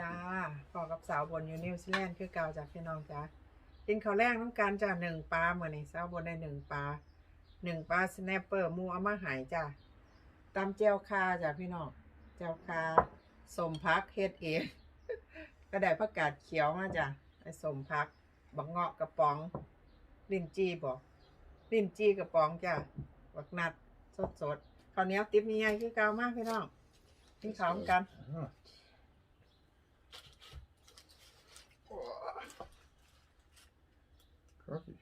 จ้าพอกับสาวบนอยู่นิวซีแลนด์คือเก่าจากพี่น้องจ้ากินข้าวแรกน้ำกันจ้าหนึ่งปลาเหมือนในี่สาวบนได้หนึ่งปลา หนึ่งปลาสแนปเปอร์มูเอามาหายจ้าตำเจียวคาจ้าพี่น้องเจียวคาสมพักเฮ็ดเองก็ได้ผักกาดเขียวมาจ้าได้สมพักบักเงาะกระป๋องลิ้นจีบอกลิ้นจีกระป๋องจ้าบักนัดสดสดข้าวเหนียวติ๊บนี่ใหญ่คือเก่ามากพี่น้องกินข้าวกัน Ah. Crikey.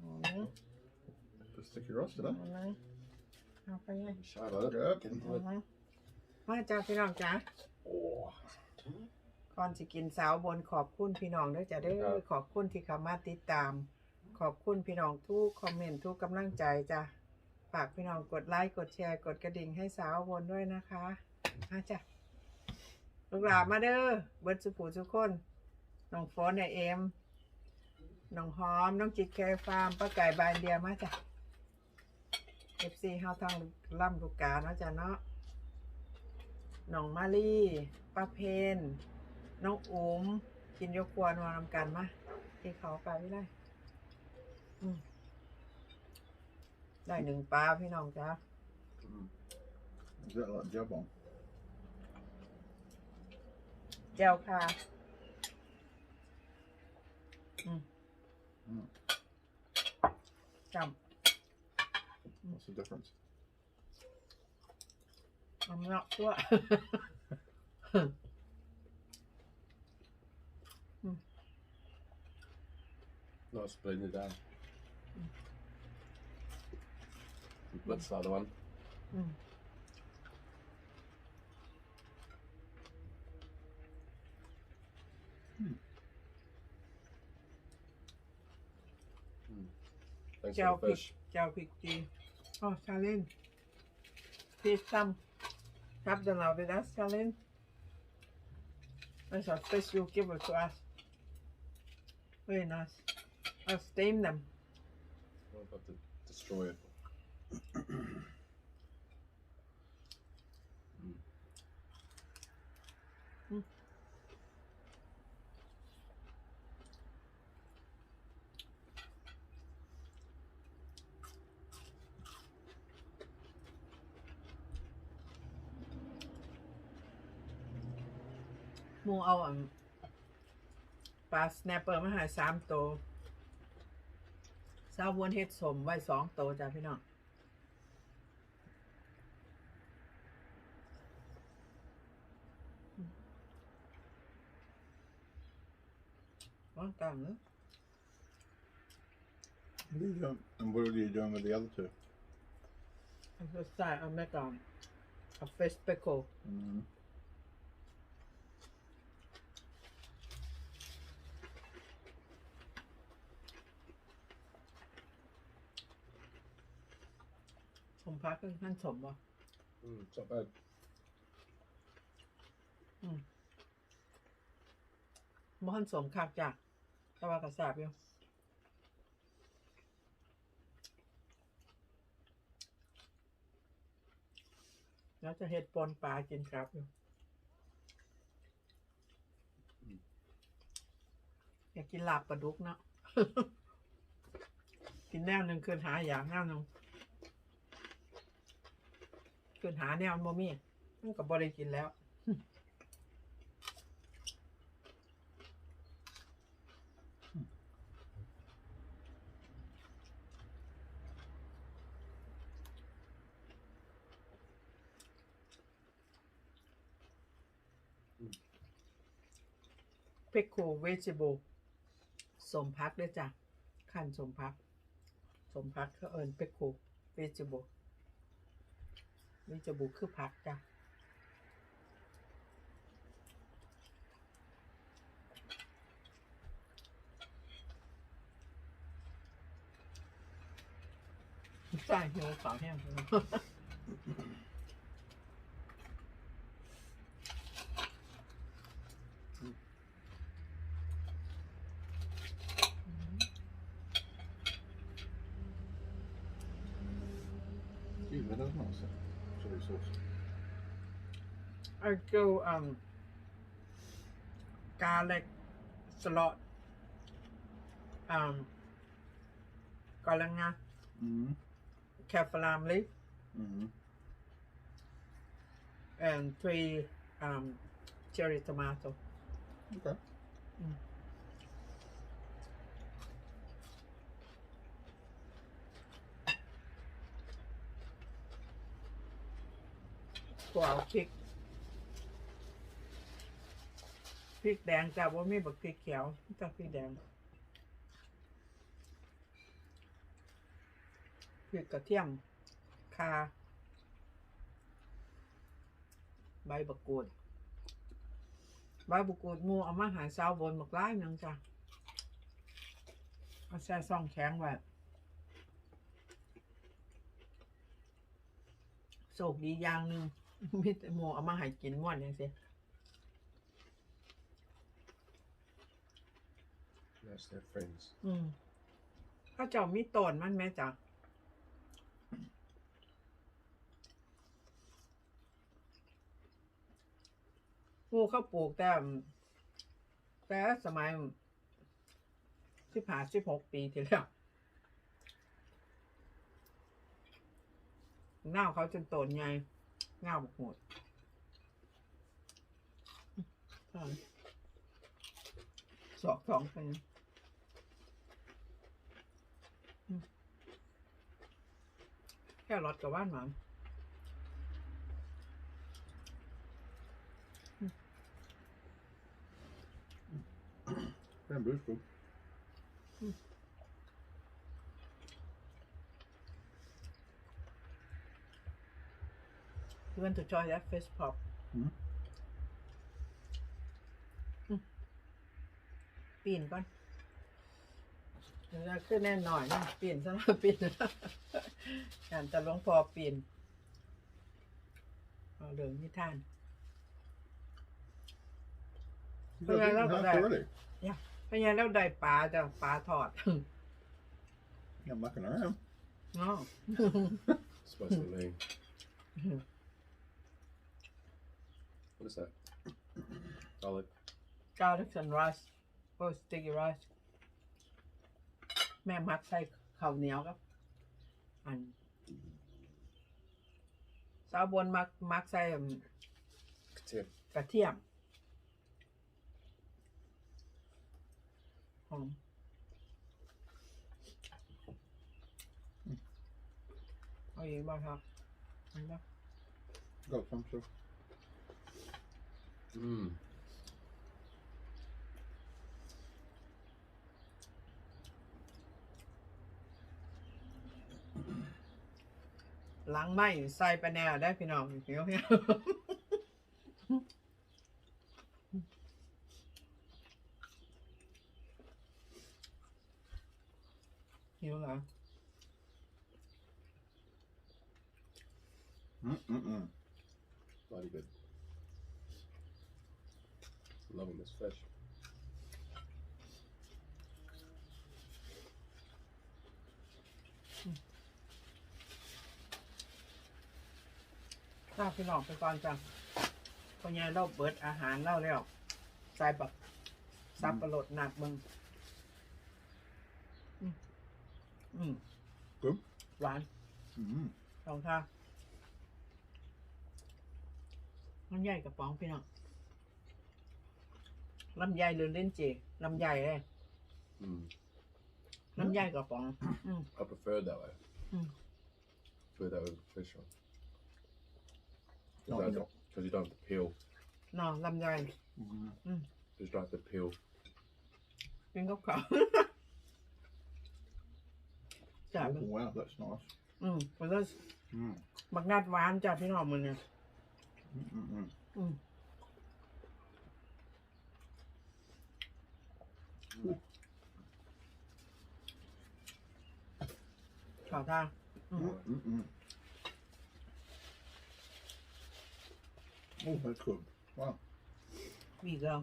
อืม Just stick your roster เอา there. เลยเอาไปเลย Shy about it. Yep. Get into อือ it. ฮึมาจ้าพี่น้องจ้า Oh. ก่อนสิกินสาวบนขอบคุณพี่น้องด้วยจ้าเด้ครัอบ ขอบคุณที่เข้ามาติดตาม ขอบคุณพี่น้องทุกคอมเมนต์ทุกกำลังใจจ้าฝากพี่น้องกดไลค์กดแชร์กดกระดิ่งให้สาวบนด้วยนะคะมาจ้าลูกหลานมาเด้อเบิร์ดสุผูทุกคนน้องโฟนเนี่ยเอ็มน้องหอมน้องจิตแคร์ฟาร์มป้าไก่บานเดียมาจ้ะ เอฟซีเฮาทางล่ำลูกกาเนาะจ้ะเนาะน้องมาลี่ป้าเพนน้องอุ๋มกินยกครัวนอนำกันมาที่เขาไปไม่ได้อืมได้หนึ่งปลาพี่น้องจ้า Is that like jawbone? แก้วค่ะอืมอืมจ What's the difference? ำ เอาเนาะตัว No, splitting it down. What's the other one? อืม Thanks แก้ว for พริ the ก fish. แก้วพริกจีอ๋อชาเลนพีซัมครับเดี๋ยวเราไปดัสชาเลน That's a fish you give it to us. Very nice. I'll steam them. I'm about to destroy it. หมูเอาอันปลาสแนปเปอร์มาใหายสามตัวซาววนเฮ็ดสมไว้สองตัวจ้ะพี่น้องอ๋อต่างเนอะ What are you doing? And what are you doing with the other two? อันสุดท้ายเอาแม่ก่อนเอาเฟสเปโค Mm. สมพักคือท่านสมบ่ Mm, it's not bad. บ่ท่านสมคักจ้ะแต่ว่ากระแสบอยู่แล้วจะเฮ็ดปนปลากินครับอยู่อยากกินลาบปลาดุกเนาะ กินแนวหนึ่งคืนหาอย่างแนวหนึ่ง คืนหาแนวบ่มีมันก็บ่ได้กินแล้วเพคโคเวจิเบิลสมพักด้วยจ้ะขั้นสมพัก สมพักเขาเอิญเพคโคเวจิเบิ ลเวจิเบิลคือพักจ้ะใช่หิวขาวแห้ง Gee, that does not say sauce. I go um garlic salad um galanga Mm-hmm. leaf Mm-hmm. and three um cherry tomato Okay. Mm. กวาวพริกพริกแดงจ้าว่ามีบักพริกเขียวจ้าพริกแดงพริกกระเทียมคาใบบักกูดใบบักกูดมูเอามาหาสาวบนบักร้ายหนึงจ้ะเอาแช่ซองแข็งไว้โศกดีอย่างหนึ่ง มีแต่หมูเอามาให้กินม่วนยังสิ That's their friends. อืมเขาเจ้ามีต้นมันไหมจ๊ะหมูเขาปลูกแต่ แต่สมัยสิบห้าสิบหกปีที่แล้วเง่าเขาจนโตนไง เง่าบกหมดใช่สอกสองไปนะแค่รถกับบ้านหมา Bamboo's good. You want to try that fish pop? Hmm? อืมปีนก่อนเดี๋ยวจะขึ้นแน่นหน่อยนะปีนซะแล้วปีนการจะหลวงพอปีนเอาเรื่องนิทาน You Oh, got yeah, eaten that was half that. already. เพราะงั้นแล้วได้ปลาจ้ะปลาทอด You're mucking around. เนาะ Supposed to be lean. What is that? Garlic. garlic and rice โอ้ sticky rice แม่มักใส่ข้าวเหนียวครับ อัน สาวบนมักมักใส่ Tip. กระเทียมหอมเอาอีกบ้างครับเอาอีกบ้าง Got some stuff. Mmm. หลังไม่ใส่ไปแนวได้พี่น้องหิวหิวหิวเหรอ Mm-mm-mm. Bloody good. Loving this fish. ข้าพี่น้องไปก่อนจ้ะพอไงเราเบิดอาหารเล่าแล้วใส่แบบซับประหลดหนักมึง อืมอืม Good. หวาน Mm. ลองท่าลำไยกระป๋องพี่น้อง ลำไยหรือเล่นเจลำไยเลย Mm. ลำไยกระป๋อง อืม I prefer it that way. Mm. Prefer that with fish on. Not Because milk. you don't have to peel. เนาะลำไย Mm. Just don't have to peel. กินกับข้าว จ้ะ Oh, wow, that's nice. อืมมันก็ Mm. บักนัดหวานจ้ะพี่น้องมันเนี่ย Mm-mm-mm. อืม ข่าวท่า Mm, mm. Oh, that's good. Wow. มีเรา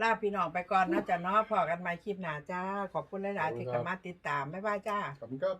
ลาพี่น้องไปก่อนนะจ๊ะเนาะพอกันใหม่คลิปหน้าจ้า ขอบคุณหลายๆที่เข้ามาติดตาม บ๊ายบายจ้า Come and go.